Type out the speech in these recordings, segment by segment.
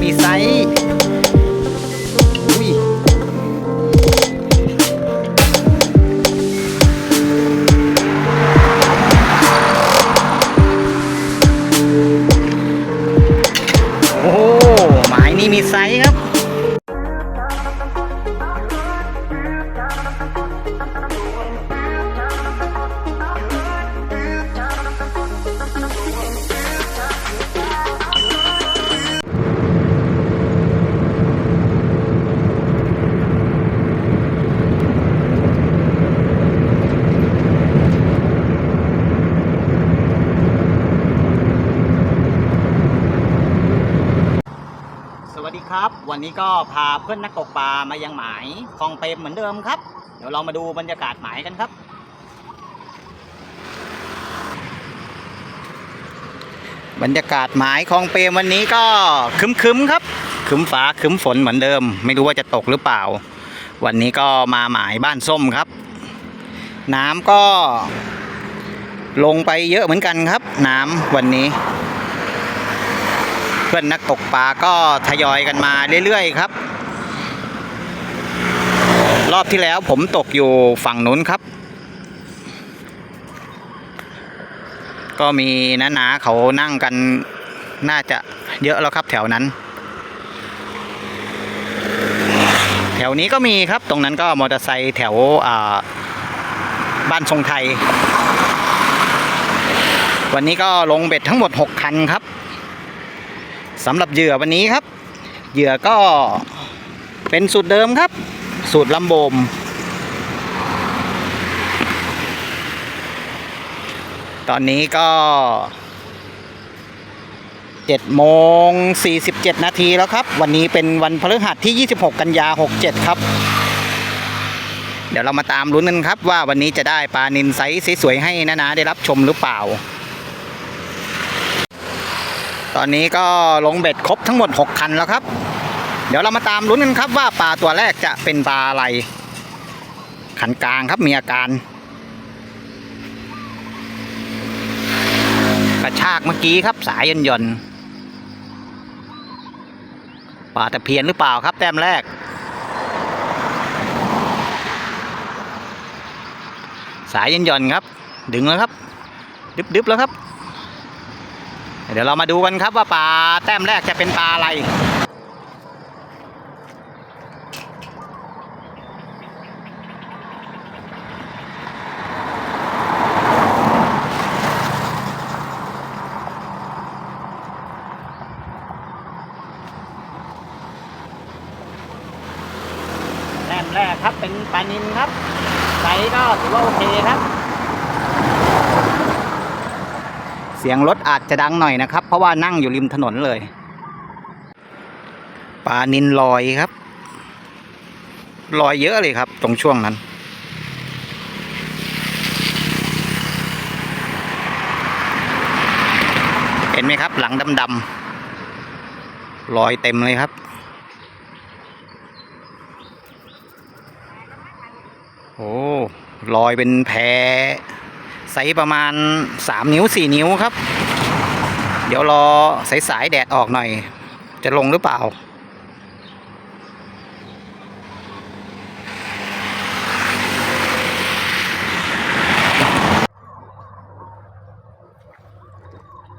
มีไซ ครับ วันนี้ก็พาเพื่อนนักตกปลามายังหมายคลองเปรมเหมือนเดิมครับ เดี๋ยวเรามาดูบรรยากาศหมายกันครับ บรรยากาศหมายคลองเปรมวันนี้ก็คึมๆครับคึมฟ้าคึมฝนเหมือนเดิม ไม่รู้ว่าจะตกหรือเปล่า วันนี้ก็มาหมายบ้านส้มครับ น้ำก็ลงไปเยอะเหมือนกันครับ น้ำวันนี้ พื่อนนักตกปลาก็ทยอยกันมาเรื่อยๆครับ รอบที่แล้วผมตกอยู่ฝั่งนู้นครับ ก็มีน้านาๆเขานั่งกันน่าจะเยอะแล้วครับแถวนั้น แถวนี้ก็มีครับตรงนั้นก็มอเตอร์ไซค์แถวบ้านทรงไทย วันนี้ก็ลงเบ็ดทั้งหมด 6 คันครับ สำหรับเหยื่อวันนี้ครับ เหยื่อก็เป็นสูตรเดิมครับ สูตรลำโบม ตอนนี้ก็7โมง 47 นาทีแล้วครับ วันนี้เป็นวันพฤหัสที่ 26 กันยา 67 ครับ เดี๋ยวเรามาตามลุ้นกันครับว่าวันนี้จะได้ปลานินไซส์สวยๆให้นานาได้รับชมหรือเปล่า ตอนนี้ก็ลงเบ็ดครบทั้งหมด 6 คันแล้วครับ เดี๋ยวเรามาตามลุ้นกันครับว่าปลาตัวแรกจะเป็นปลาอะไร ขันกลางครับมีอาการ กระชากเมื่อกี้ครับสายยนยนปลาตะเพียนหรือเปล่าครับ แต้มแรก สายยนยนครับ ดึงแล้วครับ ดึบๆแล้วครับ เดี๋ยวเรามาดูกันครับว่าปลาแต้มแรกจะเป็นปลาอะไร แต้มแรกครับเป็นปลานินครับไซส์ก็ถือว่าโอเคครับ เสียงรถอาจจะดังหน่อยนะครับ เพราะว่านั่งอยู่ริมถนนเลยปลานินลอยครับ ลอยเยอะเลยครับ ตรงช่วงนั้น เห็นไหมครับ หลังดำๆลอยเต็มเลยครับ โอ้ลอยเป็นแพ ไซส์ประมาณ 3 นิ้ว 4 นิ้วครับ เดี๋ยวรอสายๆแดดออกหน่อย จะลงหรือเปล่า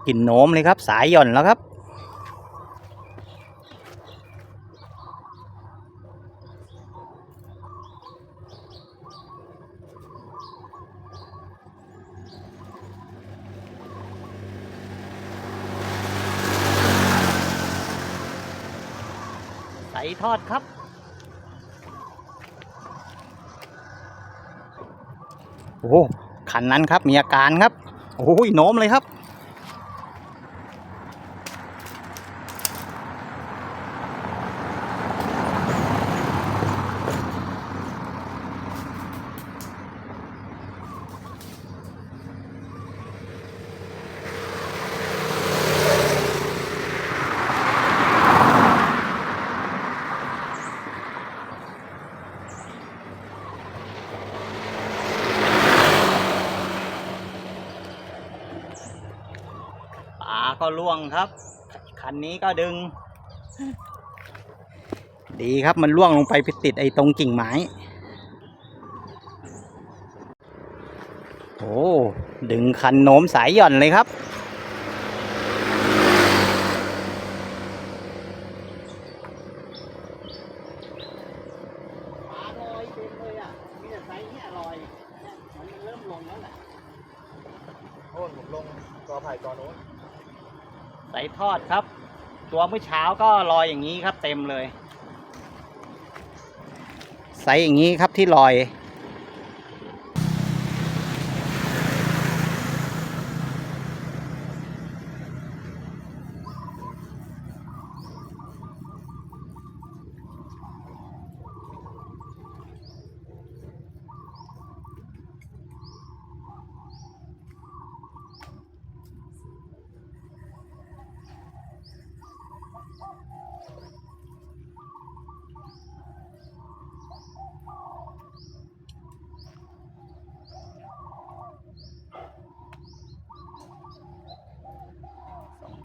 กลิ่นโน้มเลยครับสายหย่อนแล้วครับ ทอดครับ โอ้ขันนั้นครับมีอาการครับ โอ้ยโน้มเลยครับ อล่วงครับ คันนี้ก็ดึง ดีครับมันล่วงลงไปไปติดไอ้ตรงกิ่งไม้โอ้ดึงคันโน้มสายหย่อนเลยครับ โอ้ผมลงกอไผ่กอโน้น ใส่ทอดครับ ตัวเมื่อเช้าก็ลอยอย่างนี้ครับเต็มเลยใส่อย่างนี้ครับที่ลอย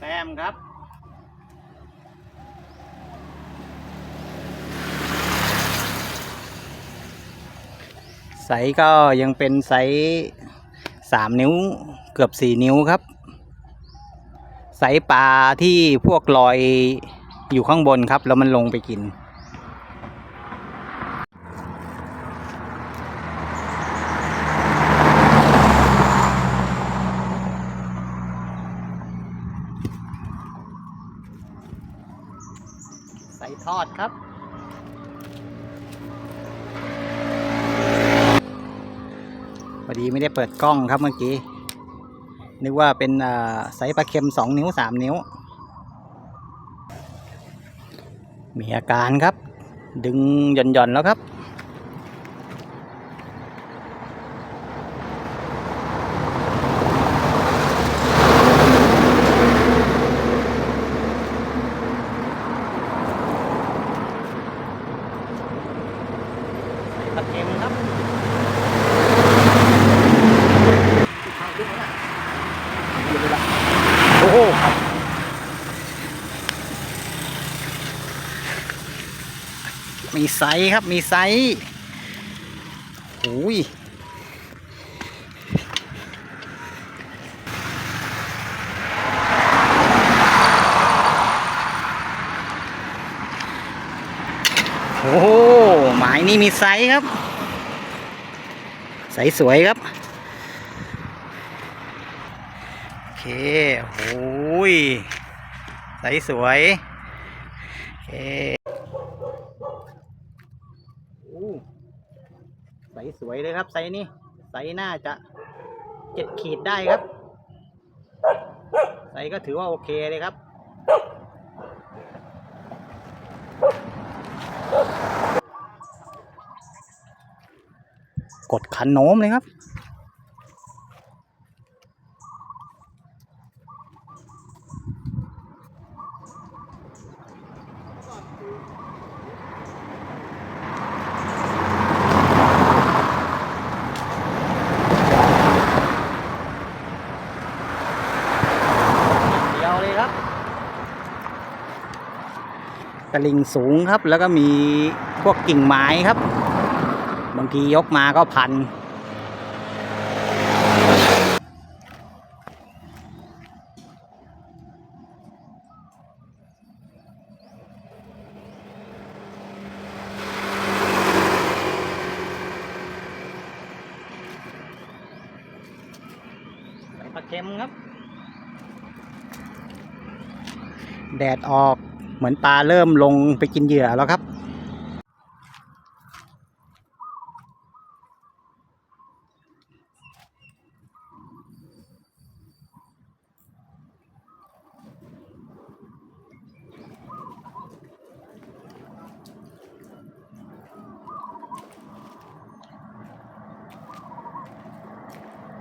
แต้มครับไซส์ก็ยังเป็นไซส์สามนิ้วเกือบสี่นิ้วครับ ไซส์ปลาที่พวกลอยอยู่ข้างบนครับ แล้วมันลงไปกิน ส่ทอดครับ พอดีไม่ได้เปิดกล้องครับเมื่อกี้ นึกว่าเป็นอ่าไซส์ปลาเค็มสองนิ้วสามนิ้ว มีอาการครับ ดึงหย่อนหย่อนๆแล้วครับ ใส่ปลาเค็มครับ โอ้โหมี ไซส์ครับมีไซส์โอ้ยโอ้โหหมายนี่มีไซส์ครับ ไซส์สวยครับ โอเคโอ้ยใสสวย โอเคโอ้ใสสวยเลยครับไซนี้ไซน่าจะเจ็ดขีดได้ครับไซก็ถือว่าโอเคเลยครับกดคันโน้มเลยครับ เดียวเลยครับ ตะลิงสูงครับ แล้วก็มีพวกกิ่งไม้ครับ บางทียกมาก็พัน ปลาเค็มครับ แดดออก เหมือนปลาเริ่มลงไปกินเหยื่อแล้วครับ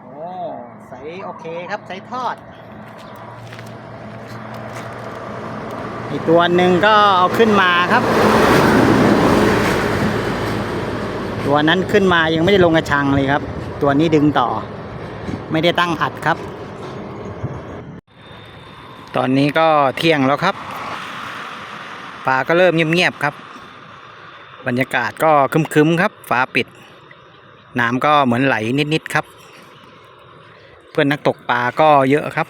โอ้ใสโอเคครับใสทอด อีกตัวหนึ่งก็เอาขึ้นมาครับ ตัวนั้นขึ้นมายังไม่ได้ลงกระชังเลยครับ ตัวนี้ดึงต่อ ไม่ได้ตั้งอัดครับ ตอนนี้ก็เที่ยงแล้วครับปลาก็เริ่มเงียบๆครับ บรรยากาศก็คึมๆครับฟ้าปิด น้ำก็เหมือนไหลนิดๆครับ เพื่อนนักตกปลาก็เยอะครับ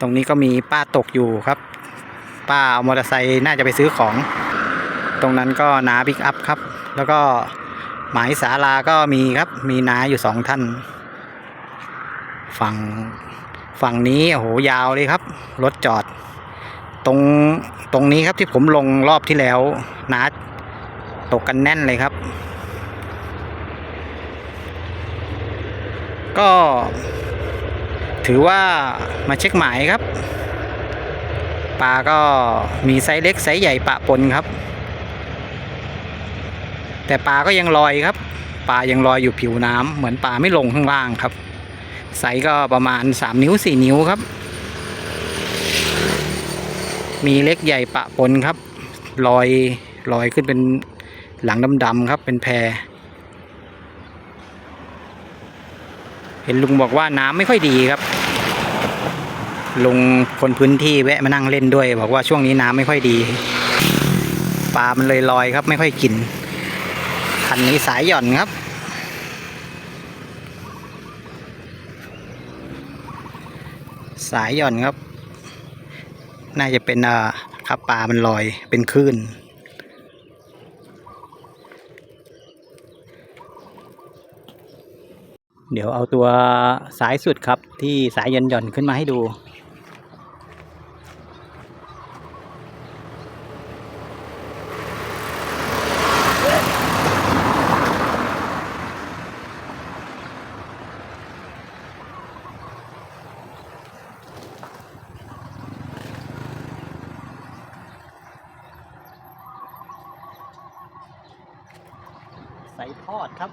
ตรงนี้ก็มีป้าตกอยู่ครับ ป้าเอามอเตอร์ไซค์น่าจะไปซื้อของ ตรงนั้นก็นาพิกอัพครับ แล้วก็หมายสาลาก็มีครับ มีนาอยู่สองท่าน ฝั่งฝั่งนี้โอ้โหยาวเลยครับ รถจอด ตรงตรงนี้ครับที่ผมลงรอบที่แล้วนะตกกันแน่นเลยครับ ก็ถือว่ามาเช็คหมายครับ ปลาก็มีไซส์เล็กไซส์ใหญ่ปะปนครับ แต่ปลาก็ยังลอยครับปลายังลอยอยู่ผิวน้ำเหมือนปลาไม่ลงข้างล่างครับ ไซส์ก็ประมาณ 3 นิ้ว 4 นิ้วครับ มีเล็กใหญ่ปะปนครับลอยลอยขึ้นเป็นหลังดำๆครับเป็นแพเห็นลุงบอกว่าน้ำไม่ค่อยดีครับ ลุงคนพื้นที่แวะมานั่งเล่นด้วย บอกว่าช่วงนี้น้ำไม่ค่อยดีปลามันเลยลอยครับไม่ค่อยกินคันนี้สายหย่อนครับ สายหย่อนครับ น่าจะเป็นอ่าครับปลามันลอยเป็นคลื่นเดี๋ยวเอาตัวสายสุดครับที่สายหย่อนหย่อนๆขึ้นมาให้ดู ใส่ทอดครับ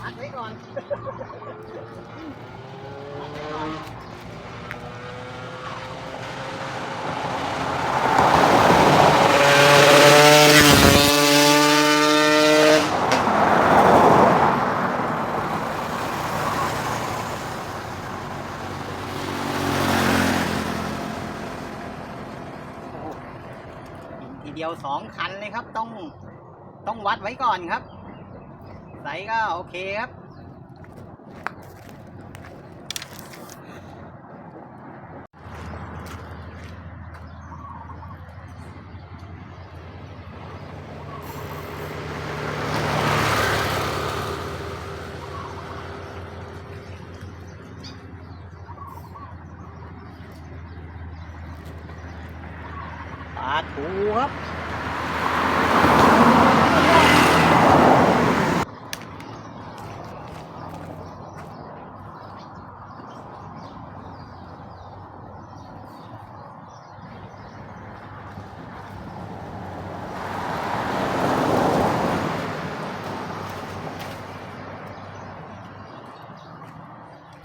มัดไว้ก่อน มัดไว้ก่อน กิน ทีเดียวสองคันเลยครับ ต้องต้องวัดไว้ก่อนครับไซส์ก็โอเคครับ ปลาทูครับ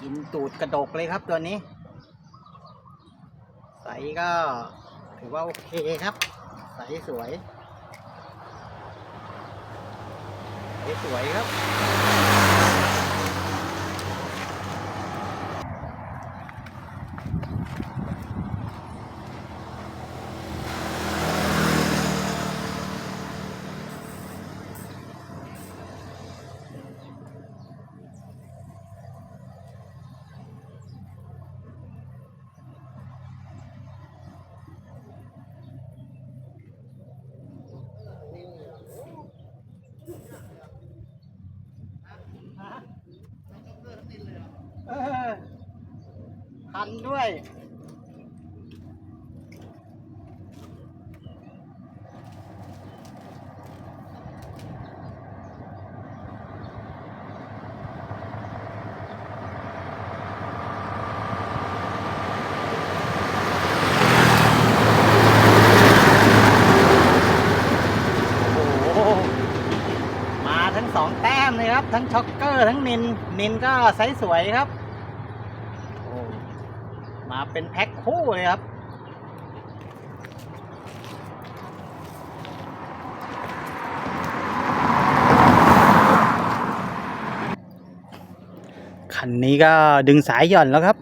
กิน ตูดกระดกเลยครับตัวนี้ ใสก็ถือว่าโอเคครับ ใสสวย สวยครับ ด้วย โอ้โหมาทั้งสองแต้มเลยครับ ทั้งช็อกเกอร์ทั้งนิน นินก็ไซส์สวยครับ มาเป็นแพ็คคู่เลยครับ คันนี้ก็ดึงสายหย่อนแล้วครับ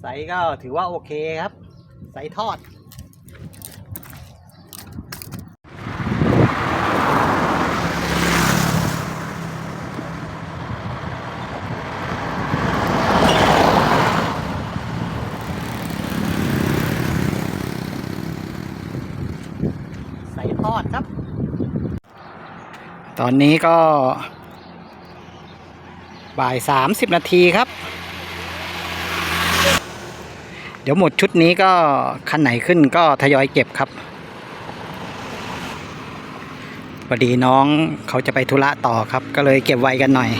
ไซส์ก็ถือว่าโอเคครับ ไซส์ทอดใส่ทอดครับ ตอนนี้ก็ บ่ายสามสิบนาทีครับ เดี๋ยวหมดชุดนี้ก็คันไหนขึ้นก็ทยอยเก็บครับพอดีน้องเขาจะไปธุระต่อครับ ก็เลยเก็บไว้กันหน่อย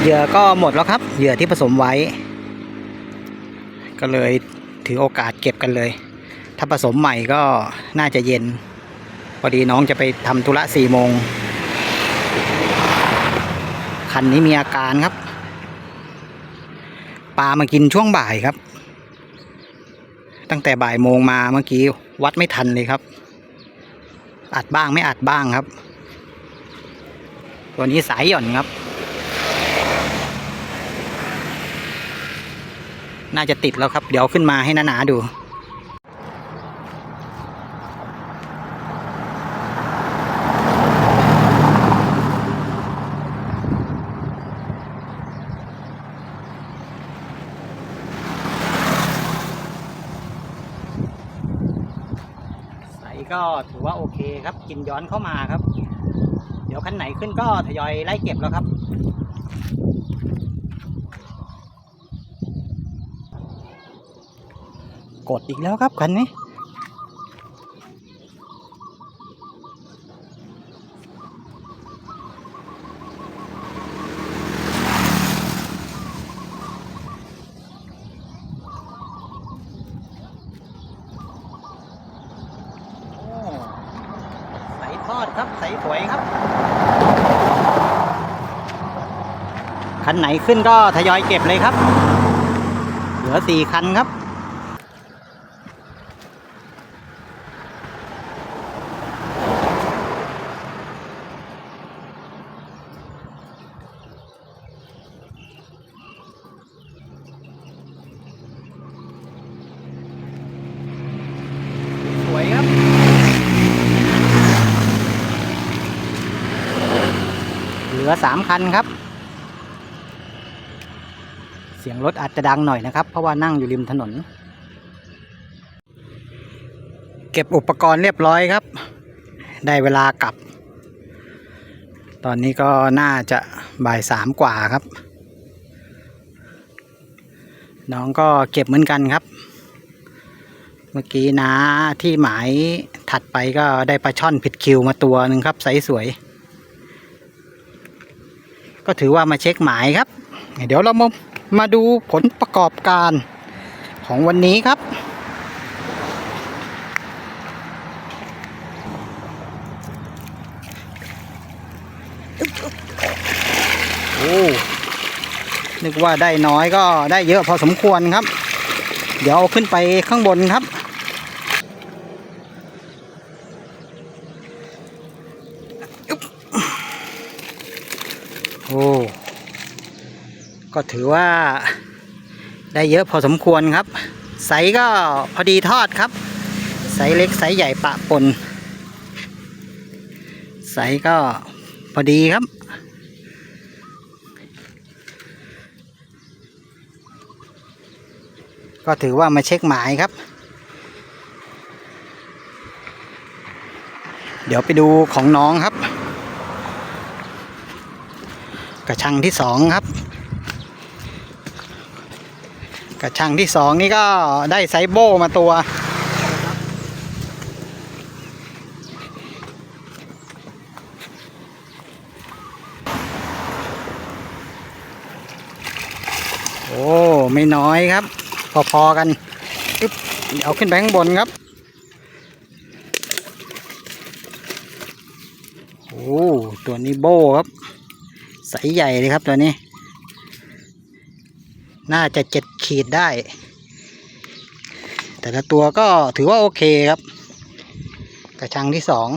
เหยื่อก็หมดแล้วครับ เหยื่อที่ผสมไว้ ก็เลยถือโอกาสเก็บกันเลย ถ้าผสมใหม่ก็น่าจะเย็น พอดีน้องจะไปทำธุระสี่โมงคันนี้มีอาการครับ ปลามากินช่วงบ่ายครับ ตั้งแต่บ่ายโมงมาเมื่อกี้วัดไม่ทันเลยครับ อัดบ้างไม่อัดบ้างครับ ตัวนี้สายหย่อนครับ น่าจะติดแล้วครับ เดี๋ยวขึ้นมาให้หนาดู ใสก็ถือว่าโอเคครับ กินย้อนเข้ามาครับ เดี๋ยวคันไหนขึ้นก็ทยอยไล่เก็บแล้วครับ กดอีกแล้วครับคันนี้ โอ้ใสทอดครับ ใสสวยครับ คันไหนขึ้นก็ทยอยเก็บเลยครับ เหลือสี่คันครับสวยครับเหลือสามคันครับ เสียงรถอาจจะดังหน่อยนะครับ เพราะว่านั่งอยู่ริมถนน เก็บอุปกรณ์เรียบร้อยครับ ได้เวลากลับ ตอนนี้ก็น่าจะบ่ายสามกว่าครับ น้องก็เก็บเหมือนกันครับ เมื่อกี้นะที่หมายถัดไปก็ได้ปลาช่อนผิดคิวมาตัวหนึ่งครับไซส์สวยก็ถือว่ามาเช็คหมายครับ เดี๋ยวเรามา มาดูผลประกอบการของวันนี้ครับ โอ้ นึกว่าได้น้อยก็ได้เยอะพอสมควรครับ เดี๋ยวเอาขึ้นไปข้างบนครับ โอ้ ก็ถือว่าได้เยอะพอสมควรครับ ไซส์ก็พอดีทอดครับ ไซส์เล็กไซส์ใหญ่ปะปน ไซส์ก็พอดีครับก็ถือว่ามาเช็คหมายครับ เดี๋ยวไปดูของน้องครับ กระชังที่สองครับ กระชังที่สองนี่ก็ได้ไซโบมาตัว โอ้ ไม่น้อยครับ พอๆกันอึ๊บเอาขึ้นไปข้างบนครับ โอ้ ตัวนี้โบครับ ใสใหญ่เลยครับตัวนี้ น่าจะเจ็ดีดได้ แต่ละตัวก็ถือว่าโอเคครับ กระชังที่สอง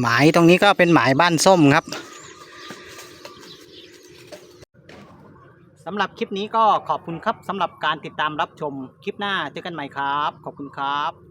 หมายตรงนี้ก็เป็นหมายบ้านส้มครับสำหรับคลิปนี้ก็ขอบคุณครับสำหรับการติดตามรับชมคลิปหน้าเจอกันใหม่ครับ ขอบคุณครับ